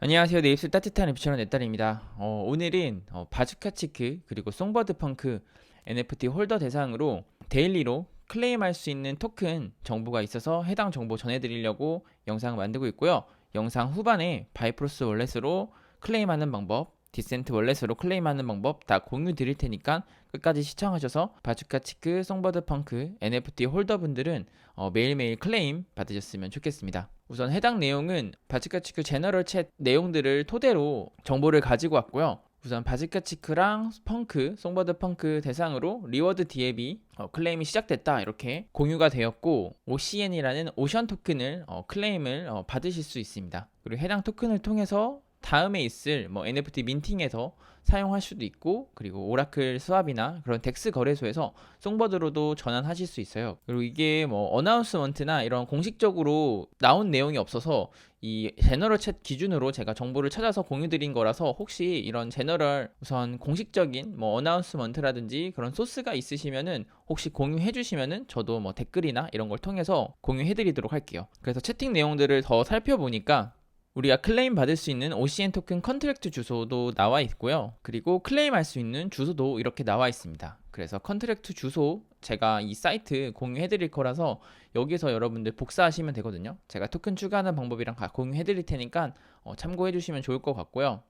안녕하세요. 네입스 따뜻한 에피처럼 내 딸입니다. 어, 오늘은 어, 바주카 치크 그리고 송버드 펑크 NFT 홀더 대상으로 데일리로 클레임할 수 있는 토큰 정보가 있어서 해당 정보 전해드리려고 영상 만들고 있고요. 영상 후반에 바이프로스 월렛으로 클레임하는 방법, 디센트 월렛으로 클레임하는 방법 다 공유 드릴 테니까 끝까지 시청하셔서 바주카 치크, 송버드 펑크 NFT 홀더분들은 어, 매일매일 클레임 받으셨으면 좋겠습니다. 우선 해당 내용은 바지카 치크 제너럴 챗 내용들을 토대로 정보를 가지고 왔고요. 우선 바지카 치크랑 펑크, 송버드 펑크 대상으로 리워드 디앱이 어, 클레임이 시작됐다 이렇게 공유가 되었고 OCN이라는 오션 토큰을 어, 클레임을 어, 받으실 수 있습니다. 그리고 해당 토큰을 통해서 다음에 있을 뭐 NFT 민팅에서 사용할 수도 있고 그리고 오라클 스왑이나 그런 덱스 거래소에서 송버드로도 전환하실 수 있어요. 그리고 이게 뭐 어나운스먼트나 이런 공식적으로 나온 내용이 없어서 이 제너럴 챗 기준으로 제가 정보를 찾아서 공유드린 거라서 혹시 이런 제너럴 우선 공식적인 뭐 어나운스먼트라든지 그런 소스가 있으시면은 혹시 공유해 주시면은 저도 뭐 댓글이나 이런 걸 통해서 공유해 드리도록 할게요. 그래서 채팅 내용들을 더 살펴보니까 우리가 클레임 받을 수 있는 OCN 토큰 컨트랙트 주소도 나와 있고요. 그리고 클레임할 수 있는 주소도 이렇게 나와 있습니다. 그래서 컨트랙트 주소 제가 이 사이트 공유해 드릴 거라서 여기서 여러분들 복사하시면 되거든요. 제가 토큰 추가하는 방법이랑 다 공유해 드릴 테니까 어, 참고해 주시면 좋을 것 같고요.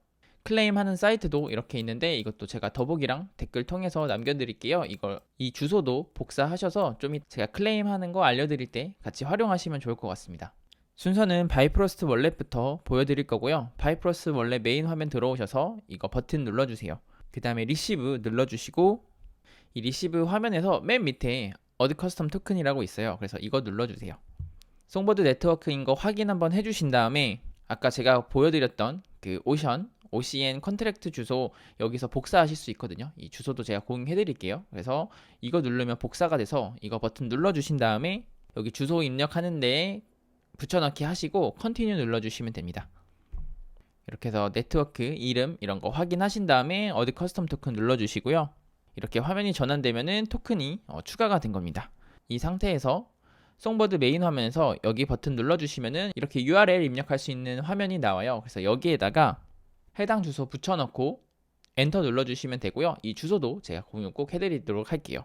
클레임하는 사이트도 이렇게 있는데 이것도 제가 더보기랑 댓글 통해서 남겨드릴게요. 이걸 이 주소도 복사하셔서 좀 제가 클레임하는 거 알려드릴 때 같이 활용하시면 좋을 것 같습니다. 순서는 바이프로스트 월렛부터 보여드릴 거고요. 바이프로스트 월렛 메인 화면 들어오셔서 이거 버튼 눌러주세요. 그 다음에 리시브 눌러주시고 이 리시브 화면에서 맨 밑에 어드 커스텀 토큰이라고 있어요. 그래서 이거 눌러주세요. 송보드 네트워크인 거 확인 한번 해주신 다음에 아까 제가 보여드렸던 그 오션 OCN 컨트랙트 주소 여기서 복사하실 수 있거든요. 이 주소도 제가 공유해 드릴게요. 그래서 이거 누르면 복사가 돼서 이거 버튼 눌러주신 다음에 여기 주소 입력하는데 붙여넣기 하시고 컨티뉴 눌러주시면 됩니다. 이렇게 해서 네트워크 이름 이런 거 확인하신 다음에 어디 커스텀 토큰 눌러주시고요. 이렇게 화면이 전환되면은 토큰이 어, 추가가 된 겁니다. 이 상태에서 송버드 메인 화면에서 여기 버튼 눌러주시면은 이렇게 URL 입력할 수 있는 화면이 나와요. 그래서 여기에다가 해당 주소 붙여넣고 엔터 눌러주시면 되고요. 이 주소도 제가 공유 꼭 해드리도록 할게요.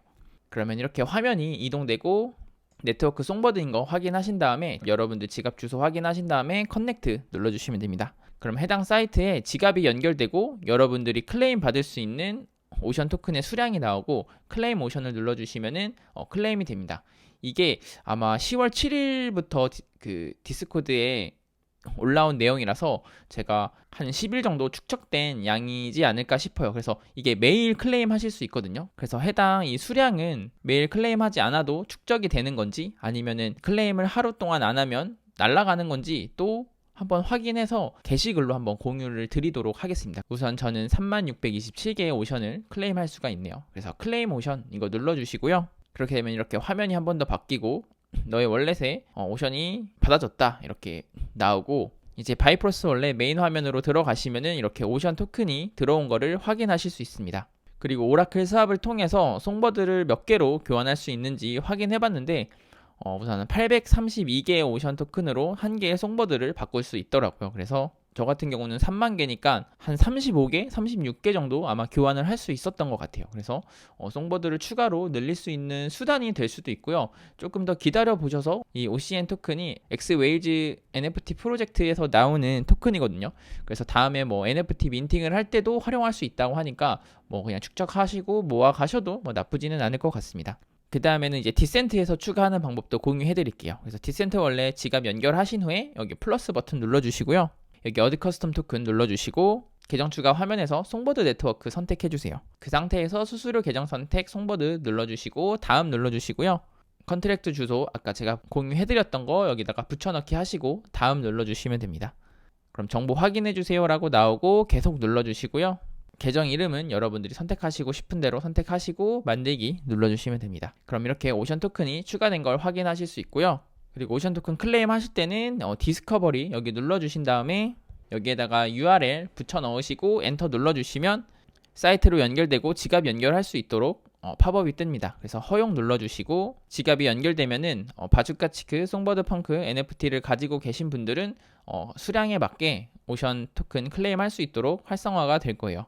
그러면 이렇게 화면이 이동되고 네트워크 송버드인 거 확인하신 다음에 여러분들 지갑 주소 확인하신 다음에 커넥트 눌러주시면 됩니다. 그럼 해당 사이트에 지갑이 연결되고 여러분들이 클레임 받을 수 있는 오션 토큰의 수량이 나오고 클레임 오션을 눌러주시면은 어, 클레임이 됩니다. 이게 아마 10월 7일부터 디, 그 디스코드에 올라온 내용이라서 제가 한 10일 정도 축적된 양이지 않을까 싶어요. 그래서 이게 매일 클레임 하실 수 있거든요. 그래서 해당 이 수량은 매일 클레임하지 않아도 축적이 되는 건지 아니면은 클레임을 하루 동안 안 하면 날아가는 건지 또 한번 확인해서 게시글로 한번 공유를 드리도록 하겠습니다. 우선 저는 3627개의 오션을 클레임할 수가 있네요. 그래서 클레임 오션 이거 눌러주시고요. 그렇게 되면 이렇게 화면이 한 번 더 바뀌고 너의 월렛에 어, 오션이 받아졌다 이렇게 나오고 이제 바이프로스 원래 메인 화면으로 들어가시면은 이렇게 오션 토큰이 들어온 거를 확인하실 수 있습니다. 그리고 오라클 수합을 통해서 송버드를 몇 개로 교환할 수 있는지 확인해 봤는데 어, 우선은 832개의 오션 토큰으로 한 개의 송버드를 바꿀 수 있더라고요. 그래서 저 같은 경우는 3만 개니까 한 35개, 36개 정도 아마 교환을 할 수 있었던 것 같아요. 그래서 어, 송버드를 추가로 늘릴 수 있는 수단이 될 수도 있고요. 조금 더 기다려 보셔서 이 OCN 토큰이 웨일즈 NFT 프로젝트에서 나오는 토큰이거든요. 그래서 다음에 뭐 NFT 민팅을 할 때도 활용할 수 있다고 하니까 뭐 그냥 축적하시고 모아 가셔도 뭐 나쁘지는 않을 것 같습니다. 그 다음에는 이제 디센트에서 추가하는 방법도 공유해 드릴게요. 그래서 디센트 원래 지갑 연결하신 후에 여기 플러스 버튼 눌러주시고요. 여기 어드 커스텀 토큰 눌러주시고 계정 추가 화면에서 송버드 네트워크 선택해주세요. 그 상태에서 수수료 계정 선택 송버드 눌러주시고 다음 눌러주시고요. 컨트랙트 주소 아까 제가 공유해드렸던 거 여기다가 붙여넣기 하시고 다음 눌러주시면 됩니다. 그럼 정보 확인해주세요 라고 나오고 계속 눌러주시고요. 계정 이름은 여러분들이 선택하시고 싶은 대로 선택하시고 만들기 눌러주시면 됩니다. 그럼 이렇게 오션 토큰이 추가된 걸 확인하실 수 있고요. 그리고 오션 토큰 클레임 하실 때는 어, 디스커버리 여기 눌러주신 다음에 여기에다가 URL 붙여 넣으시고 엔터 눌러주시면 사이트로 연결되고 지갑 연결할 수 있도록 어, 팝업이 뜹니다. 그래서 허용 눌러주시고 지갑이 연결되면은 어, 바주카 치크, 송버드 펑크 NFT를 가지고 계신 분들은 어, 수량에 맞게 오션 토큰 클레임할 수 있도록 활성화가 될 거예요.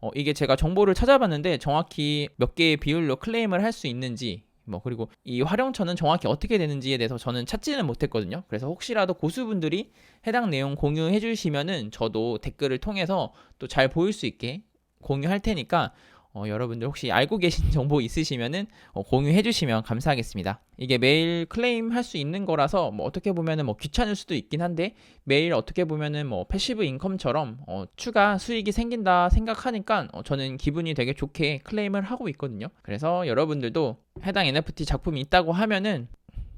어, 이게 제가 정보를 찾아봤는데 정확히 몇 개의 비율로 클레임을 할 수 있는지 뭐 그리고 이 활용처는 정확히 어떻게 되는지에 대해서 저는 찾지는 못했거든요. 그래서 혹시라도 고수분들이 해당 내용 공유해 주시면은 저도 댓글을 통해서 또 잘 보일 수 있게 공유할 테니까 어, 여러분들 혹시 알고 계신 정보 있으시면은 어, 공유해 주시면 감사하겠습니다. 이게 매일 클레임 할 수 있는 거라서 뭐 어떻게 보면은 뭐 귀찮을 수도 있긴 한데 매일 어떻게 보면은 뭐 패시브 인컴처럼 어, 추가 수익이 생긴다 생각하니까 어, 저는 기분이 되게 좋게 클레임을 하고 있거든요. 그래서 여러분들도 해당 NFT 작품이 있다고 하면은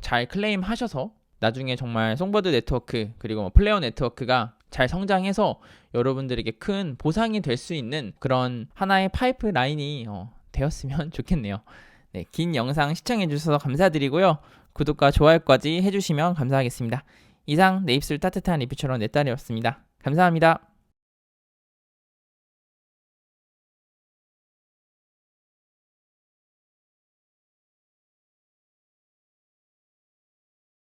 잘 클레임 하셔서 나중에 정말 송버드 네트워크 그리고 뭐 플레어 네트워크가 잘 성장해서 여러분들에게 큰 보상이 될 수 있는 그런 하나의 파이프 라인이 어, 되었으면 좋겠네요. 네, 긴 영상 시청해 주셔서 감사드리고요. 구독과 좋아요까지 해주시면 감사하겠습니다. 이상 내 입술 따뜻한 리뷰처럼 내 딸이었습니다. 감사합니다.